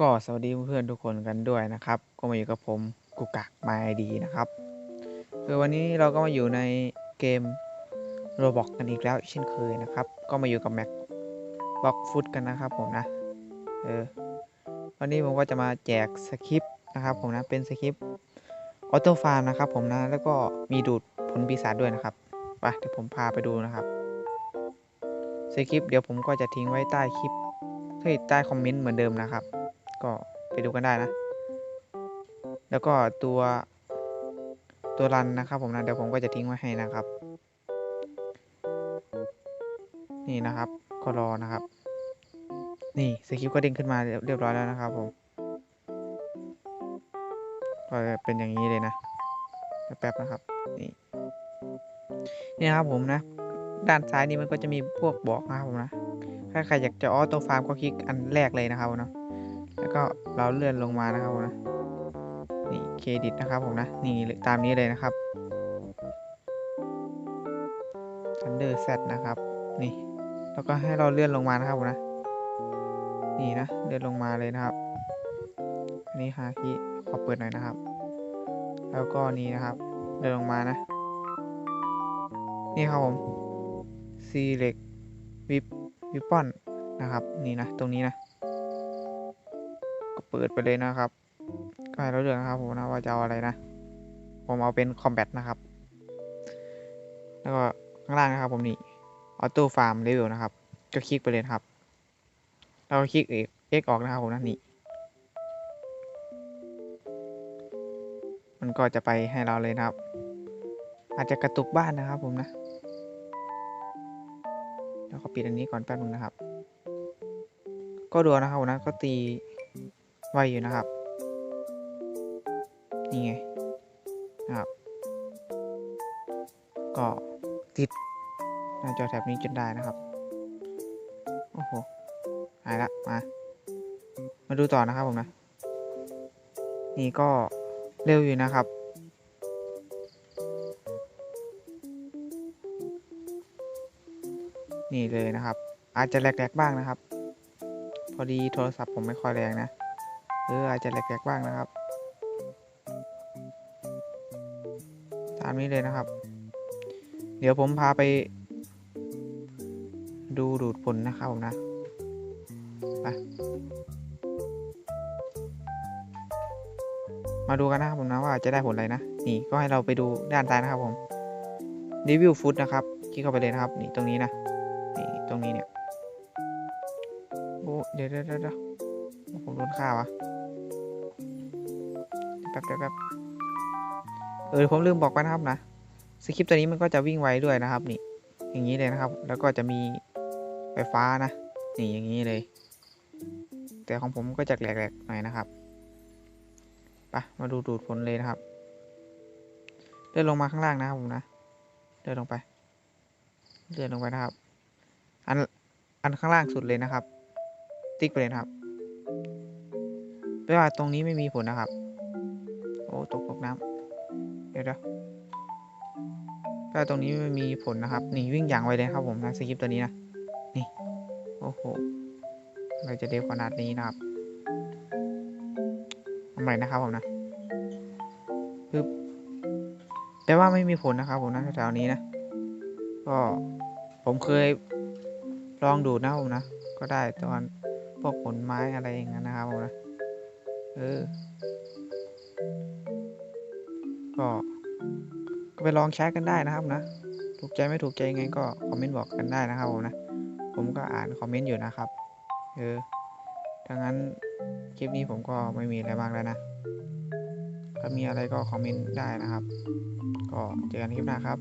ก็สวัสดีเพื่อนๆทุกคนกันด้วยนะครับ ก็มาอยู่กับผมกุกะมาไอดีนะครับ คือวันนี้เราก็มาอยู่ในเกมโรบอกกันอีกแล้วเช่นเคยนะครับ ก็มาอยู่กับแม็กบ็อกฟุตกันนะครับผมนะ เออ วันนี้ผมก็จะมาแจกสคริปต์นะครับผมนะ เป็นสคริปต์ออโต้ฟาร์มนะครับผมนะ แล้วก็มีดูดผลปีศาจด้วยนะครับไปเดี๋ยวผมพาไปดูนะครับสคริปต์เดี๋ยวผมก็จะทิ้งไว้ใต้คลิปใต้คอมเมนต์เหมือนเดิมนะครับ ก็ไปดูกันได้นะ แล้วก็ตัวตัวรันนะครับผมนะ เดี๋ยวผมก็จะทิ้งไว้ให้นะครับ นี่นะครับ ก็รอนะครับ นี่สคริปก็เด้งขึ้นมาเรียบร้อยแล้วนะครับผม ก็เป็นอย่างนี้เลยนะ แป๊บนะครับ นี่ นี่นะครับผมนะ ด้านซ้ายนี่มันก็จะมีพวกบอกนะครับผมนะ ถ้าใครอยากจะออโต้ฟาร์มก็คลิกอันแรกเลยนะครับเนาะ แล้วก็เราเลื่อนลงมานะครับผมนะนี่เครดิตนะครับผมนะนี่ตามนี้เลยนะครับ Thunder Z นะครับนี่แล้วก็ให้เราเลื่อนลงมานะครับผมนะนี่นะเลื่อนลงมาเลยนะครับอันนี้ฮาคิขอเปิดหน่อยนะครับ แล้วก็นี่นะครับเลื่อนลงมานะ นี่ครับผม select whip weapon นะครับ นี่นะ ตรงนี้นะ เปิดไปเลยนะครับ ก็ให้เราเลือกนะครับผมนะว่าจะเอาอะไรนะ ผมเอาเป็นคอมแบทนะครับ แล้วก็ข้างล่างนะครับ ผมนี่ออโต้ฟาร์มเลเวลนะครับ ก็คลิกไปเลยครับ เราคลิกเอกเอกออกนะครับผมนะนี่ มันก็จะไปให้เราเลยนะครับ อาจจะกระตุกบ้านนะครับ ผมนะเดี๋ยวขอปิดอันนี้ก่อนแป๊บนึงนะครับ ก็ดูนะครับผมนะก็ตี ไวอยู่นะครับ นี่ไงนะครับ ก็ติดหน้าจอแถบนี้จนได้นะครับ โอ้โหหายละ มา มาดูต่อนะครับผมนะ นี่ก็เร็วอยู่นะครับ นี่เลยนะครับ อาจจะแหลกๆบ้างนะครับ พอดีโทรศัพท์ผมไม่ค่อยแรงนะ เอออาจจะแหลกๆบ้างนะครับ ตามนี้เลยนะครับ เดี๋ยวผมพาไป ดูดูดผลนะครับผมนะไปมาดูกันนะครับผมนะว่าจะได้ผลอะไรนะ นี่ก็ให้เราไปดูด้านซ้ายนะครับผมรีวิวฟุตนะครับคลิกเข้าไปเลยนะครับ นี่ตรงนี้นะนี่ตรงนี้เนี่ยโอ้เดี๋ยวเดี๋ยวเดี๋ยวผมโดนฆ่าวะ ป๊บแป๊บแป๊บเออผมลืมบอกไปนะครับนะสคริปต์ตัวนี้มันก็จะวิ่งไวด้วยนะครับนี่ อย่างนี้เลยนะครับ แล้วก็จะมีไฟฟ้านะ นี่อย่างนี้เลย แต่ของผมก็จะแหลกๆหน่อยนะครับไปมาดูดูดผลเลยนะครับ เลื่อนลงมาข้างล่างนะครับผมนะ เลื่อนลงไป เลื่อนลงไปนะครับ อัน อันข้างล่างสุดเลยนะครับ ติ๊กไปเลยนะครับแปลว่าตรงนี้ไม่มีผลนะครับ อ้ตกตกน้ำเดี๋ยวเดี๋ยวแปลว่าตรงนี้ไม่มีผลนะครับ นี่วิ่งอย่างไวเลยครับผมนะสกิปตัวนี้นะ นี่ โอ้โห เราจะเร็วขนาดนี้นะครับทำไรนะครับผมนะปึ๊บแปลว่าไม่มีผลนะครับผมนะแถวๆนี้นะ ก็ผมเคยลองดูนะผมนะ ก็ได้ตอนพวกผลไม้อะไรอย่างนั้นนะครับผมนะ เออ ก็ก็ไปลองใช้กันได้นะครับนะ ถูกใจไม่ถูกใจยังไงก็คอมเมนต์บอกกันได้นะครับผมนะ ผมก็อ่านคอมเมนต์อยู่นะครับ เออดังนั้นคลิปนี้ผมก็ไม่มีอะไรมากแล้วนะ ถ้ามีอะไรก็คอมเมนต์ได้นะครับ ก็เจอกันคลิปหน้าครับ